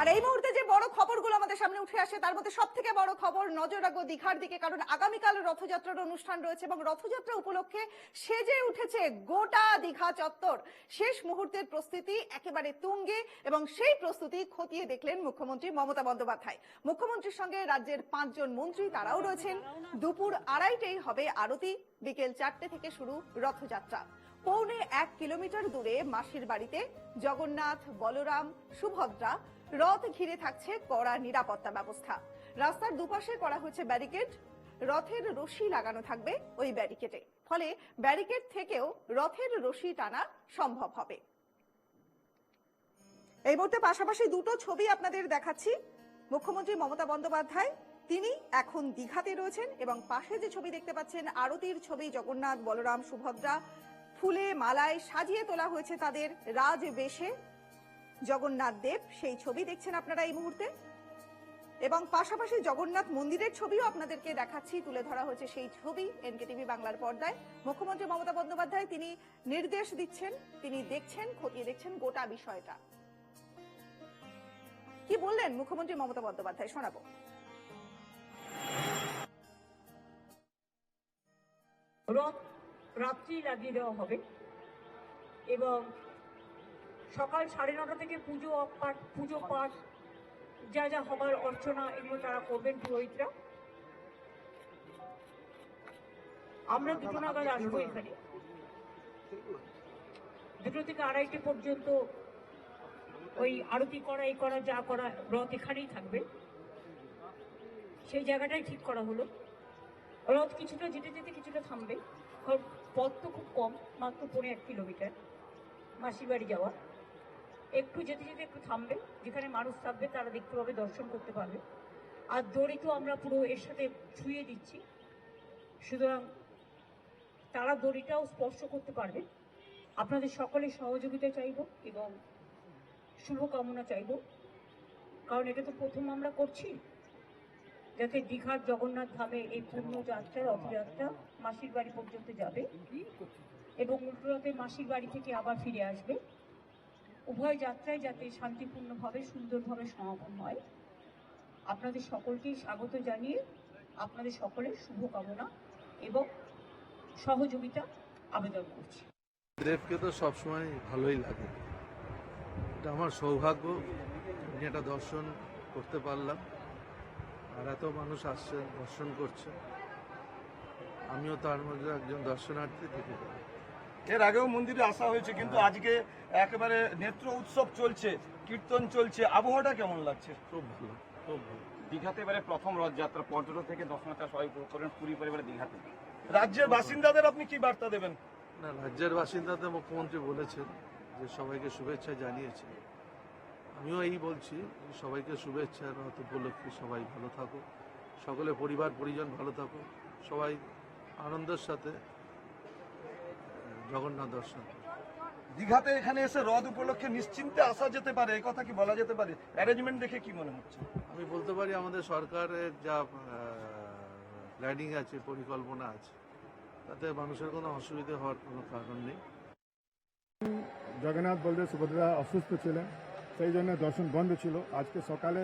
আর এই মুহূর্তে যে বড় খবরগুলো আমাদের সামনে উঠে আসে, তার মধ্যে সব থেকে বড় খবর, নজর রাখব দীঘার দিকে, কারণ আগামীকাল রথযাত্রার অনুষ্ঠান রয়েছে এবং রথযাত্রা উপলক্ষে সেজে উঠেছে গোটা দীঘা চত্বর। শেষ মুহূর্তের প্রস্তুতি একেবারে তুঙ্গে এবং সেই প্রস্তুতি খতিয়ে দেখলেন মুখ্যমন্ত্রী মমতা বন্দ্যোপাধ্যায়। মুখ্যমন্ত্রীর সঙ্গে রাজ্যের পাঁচজন মন্ত্রী তারাও রয়েছেন। দুপুর আড়াইটেই হবে আরতি, বিকেল চারটে থেকে শুরু রথযাত্রা। পৌনে এক কিলোমিটার দূরে মাসির বাড়িতে জগন্নাথ, বলরাম, সুভদ্রা রথ ঘিরে থাকছে কড়া নিরাপত্তা ব্যবস্থা। রাস্তার দুপাশে করা হয়েছে ব্যারিকেড। রথের রশি লাগানো থাকবে ওই ব্যারিকেডে। ফলে ব্যারিকেড থেকেও রথের রশি টানা সম্ভব হবে। এই মুহূর্তে পাশাপাশি দুটো ছবি আপনাদের দেখাচ্ছি। মুখ্যমন্ত্রী মমতা বন্দ্যোপাধ্যায়, তিনি এখন দীঘাতে রয়েছেন এবং পাশে যে ছবি দেখতে পাচ্ছেন, আরতির ছবি জগন্নাথ, বলরাম, সুভদ্রা, ফুলে, মালায় সাজিয়ে তোলা হয়েছে তাদের রাজ বেশে জগন্নাথ দেব সেই ছবি দেখছেন আপনারা এই মুহূর্তে? এবং পাশাপাশি জগন্নাথ মন্দিরের ছবিও আপনাদেরকে দেখাচ্ছি, তুলে ধরা হয়েছে সেই ছবি এনকেটিভি বাংলার পর্দায়। মুখ্যমন্ত্রী মমতা বন্দ্যোপাধ্যায় তিনি নির্দেশ দিচ্ছেন, তিনি দেখছেন, খতিয়ে দেখছেন গোটা বিষয়টা। কি বললেন মুখ্যমন্ত্রী মমতা বন্দ্যোপাধ্যায়? শোনাবো। রাত্রি লাগিয়ে দেওয়া হবে এবং সকাল সাড়ে নটা থেকে পুজো পাঠ পুজো পাঠ, যা যা হবার অর্চনা, এগুলো তারা করবেন পুরোহিতরা। আমরা দুটো নাগাদ আসব এখানে। দুটো থেকে আড়াইটে পর্যন্ত ওই আরতি করা, এই করা, যা করা, রথ এখানেই থাকবে। সেই জায়গাটাই ঠিক করা হলো। রথ কিছুটা যেতে যেতে কিছুটা থামবে। পথ তো খুব কম, মাত্র পনেরো এক কিলোমিটার। মাসির বাড়ি যাওয়া একটু যেতে যেতে একটু থামবে, যেখানে মানুষ থাকবে, তারা দেখতে পাবে, দর্শন করতে পারবে। আর দড়ি তো আমরা পুরো এর সাথে ছুঁয়ে দিচ্ছি। সুতরাং তারা দড়িটাও স্পর্শ করতে পারবে। আপনাদের সকলের সহযোগিতা চাইব এবং শুভকামনা চাইব। কারণ এটা তো প্রথম আমরা করছি। যাতে দীঘার জগন্নাথ ধামে এই পূর্ণ যাত্রা রথযাত্রা মাসির বাড়ি পর্যন্ত যাবে এবং উল্টোরথে মাসির বাড়ি থেকে আবার ফিরে আসবে। উভয় যাত্রায় যাতে শান্তিপূর্ণভাবে, সুন্দরভাবে সমাপন হয়। আপনাদের সকলকেই স্বাগত জানিয়ে আপনাদের সকলের শুভকামনা এবং সহযোগিতা আবেদন করছি। দেবকে তো সবসময় ভালোই লাগে। এটা আমার সৌভাগ্য। আমি এটা দর্শন করতে পারলাম। আর এত মানুষ আসছে, দর্শন করছে। আমিও তার মধ্যে একজন দর্শনার্থী থেকে। গেলাম। এর আগেও মন্দিরে আসা হয়েছে কিন্তু আজকে একেবারে নেত্র উৎসব চলছে কীর্তন চলছে আবহাওয়াটা কেমন লাগছে? খুব ভালো খুব ভালো। দীঘাতে এবারে প্রথম রথযাত্রা পর্যটক থেকে দর্শনার্থী সবাই করেন পুরী পরিবারে দীঘাতে। রাজ্যের বাসিন্দাদের আপনি কি বার্তা দেবেন? না রাজ্যের বাসিন্দাদের মুখ্যমন্ত্রী বলেছেন যে সবাইকে শুভেচ্ছা জানিয়েছে। আমিও এই বলছি যে সবাইকে শুভেচ্ছা রথ উপলক্ষে সবাই ভালো থাকো সকলে পরিবার পরিজন ভালো থাকো সবাই আনন্দের সাথে জগন্নাথ দর্শন। দীঘাতে এখানে এসে রথ উপলক্ষে নিশ্চিন্তে আসা যেতে পারে এই কথা কি বলা যেতে পারে? অ্যারেঞ্জমেন্ট দেখে কি মনে হচ্ছে? আমি বলতে পারি আমাদের সরকারের যা প্ল্যানিং আছে পরিকল্পনা আছে তাতে মানুষের কোনো অসুবিধা হওয়ার কোনো কারণ নেই। জগন্নাথ বলদেব সুভদ্রা অসুস্থ ছিলেন সেই জন্য দর্শন বন্ধ ছিল। আজকে সকালে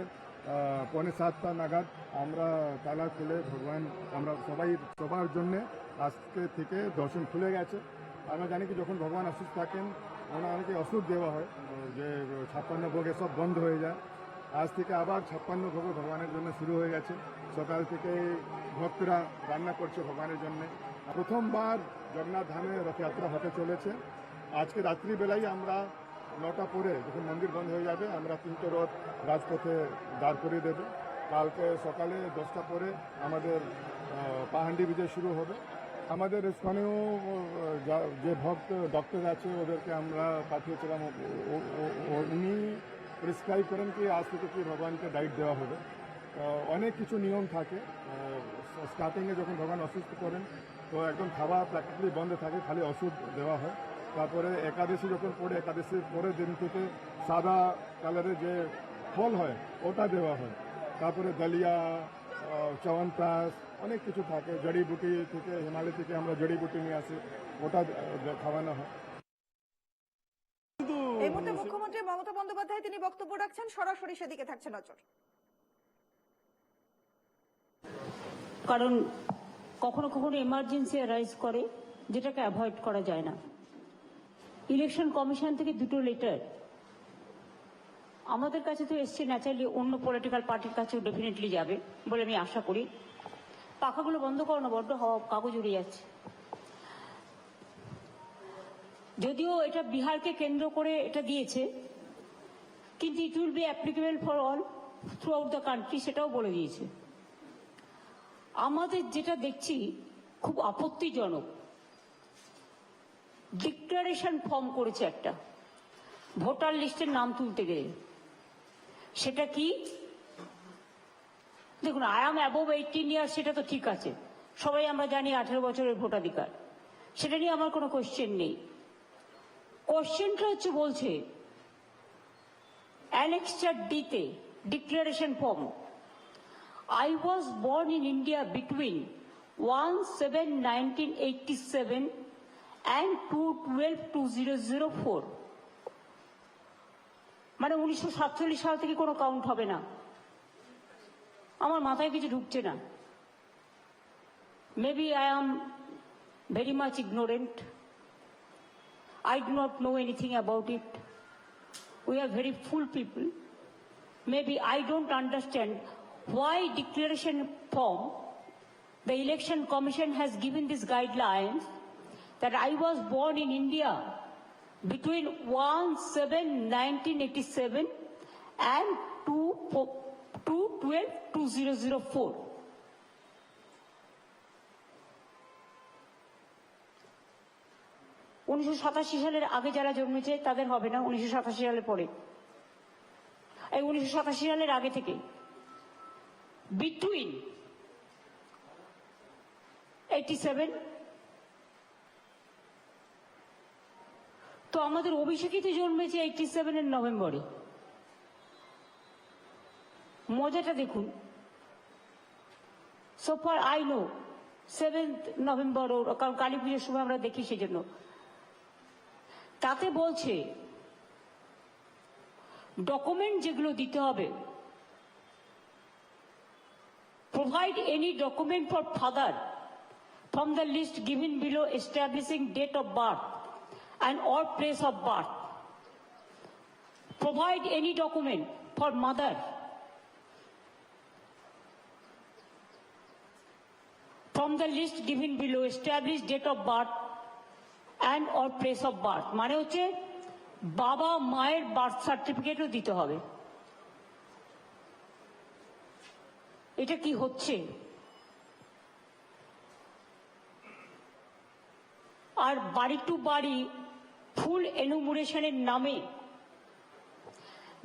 পৌনে সাতটা নাগাদ আমরা তালা খুলে ভগবান আমরা সবাই সবার জন্য আজকে থেকে দর্শন খুলে গেছে। আমরা জানি কি যখন ভগবান অসুস্থ থাকেন, ওনাকে ওষুধ দেওয়া হয়, যে ছাপ্পান্ন ভোগে সব বন্ধ হয়ে যায়। আজ থেকে আবার ছাপ্পান্ন ভোগ ভগবানের জন্য শুরু হয়ে গেছে। সকাল থেকে ভক্তরা রান্না করছে ভগবানের জন্য। প্রথমবার জগন্নাথ ধামে রথযাত্রা হতে চলেছে। আজকে রাত্রিবেলাই আমরা নটা পরে যখন মন্দির বন্ধ হয়ে যাবে, আমরা তিনটে রথ রাজপথে দাঁড় করিয়ে দেবে। কালকে সকালে দশটা পরে আমাদের পাহান্ডি বিজয় শুরু হবে। আমাদের স্থানীয় যা- ভক্ত ডক্টর আছে, ওদেরকে আমরা পাঠিয়েছিলাম। উনি প্রেসক্রাইব করেন কি, আজ থেকে কি ভগবানকে ডাইট দেওয়া হবে। অনেক কিছু নিয়ম থাকে। স্টার্টিংয়ে যখন ভগবান অসুস্থ করেন তো একদম খাওয়া প্র্যাকটিক্যালি বন্ধ থাকে, খালি ওষুধ দেওয়া হয়। তারপরে একাদশী যখন পড়ে, একাদশীর পরের দিন থেকে সাদা কালারের যে ফল হয়, ওটা দেওয়া হয়। তারপরে ডালিয়া চওয়ানপ্রাশ অনেক কিছু থাকে। জড়িবুটি থেকে হিমালয় থেকে আমরা জড়িবুটি নিয়ে আসি। ওটা খাওয়ানো হয়। এই মুহূর্তে মুখ্যমন্ত্রী মমতা বন্দ্যোপাধ্যায় তিনি বক্তব্য রাখছেন সরাসরি সেদিকে থাকছে নজর। কারণ কখনো কখনো এমার্জেন্সি রাইজ করে যেটাকে অ্যাভয়েড করা যায় না। ইলেকশন কমিশন থেকে দুটো লেটার আমাদের কাছে তো এসছে ন্যাচারালি অন্য পলিটিক্যাল পার্টির কাছেও ডেফিনেটলি যাবে বলে আমি আশা করি। পাখাগুলো বন্ধ করো না, বড্ড হাওয়া, কাগজ উড়ে যাচ্ছে। যদিও এটা বিহারকে কেন্দ্র করে এটা দিয়েছে, কিন্তু it will be applicable for all throughout the country সেটাও বলে দিয়েছে। আমাদের যেটা দেখছি খুব আপত্তিজনক। ডিক্লারেশন ফর্ম করেছে একটা। ভোটার লিস্টের নাম তুলতে গেলে। সেটা কি? দেখুন I am above eighteen year সেটা তো ঠিক আছে। সবাই আমরা জানি আঠেরো বছরের ভোটাধিকার। সেটা নিয়ে আমার কোনো কোশ্চেন নেই। কোশ্চেনটা হচ্ছে বলছে অ্যানেক্সচার ডিতে declaration form I was born in India between one seven nineteen India between 1 7 1987 and 2 12 2004 মানে উনিশশো সাতচল্লিশ সাল থেকে কোনো কাউন্ট হবে না আমার মাথায় কিছু ঢুকছে না maybe I am very much ignorant I do not know anything about it we are very full people. Maybe I don't understand why declaration form, the election commission has given these guidelines that I was born in India Between 1-7-1987 and 2-12-2004. উনিশশো সাতাশি সালের আগে যারা জন্মেছে, তাদের হবে না উনিশশো সাতাশি সালে পরে এই উনিশশো সাতাশি সালের আগে থেকে বিটুইন এইটি সেভেন তো আমাদের অভিষেকই তো জন্মেছে এইটি সেভেনের নভেম্বরে। মজাটা দেখুন। সোফার আই নো সেভেন্থ নভেম্বর কারণ কালী পুজোর সময় আমরা দেখি সেজন্য। তাতে বলছে ডকুমেন্ট যেগুলো দিতে হবে, provide any document for father from the list given below establishing date of birth and or place of birth provide any document for mother from the list given below establish date of birth and or place of birth মানে হচ্ছে বাবা মায়ের birth সার্টিফিকেটও দিতে হবে এটা কি হচ্ছে আর বাড়ি টু বাড়ি ফুল এনুমুরেশনের নামে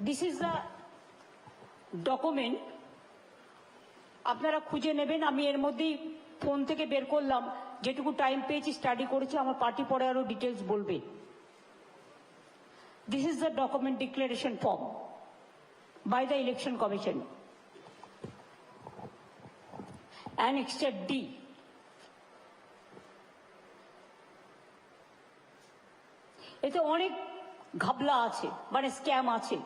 দিস ইজ দ্য ডকুমেন্ট আপনারা খুঁজে নেবেন, আমি এর মধ্যেই ফোন থেকে বের করলাম, যেটুকু টাইম পেয়েছি স্টাডি করেছি, আমার পার্টি পরে আরও ডিটেলস বলবে। This is the document declaration form by the election commission annexure D এতে অনেক ঘাবলা আছে মানে স্ক্যাম আছে।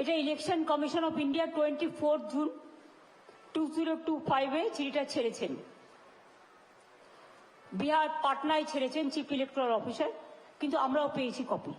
এটা election commission of India twenty four June two zero two ফাইভে চিঠিটা ছেড়েছেন। বিহার পাটনায় ছেড়েছেন চিফ ইলেকট্রাল অফিসার, কিন্তু আমরাও পেয়েছি কপি।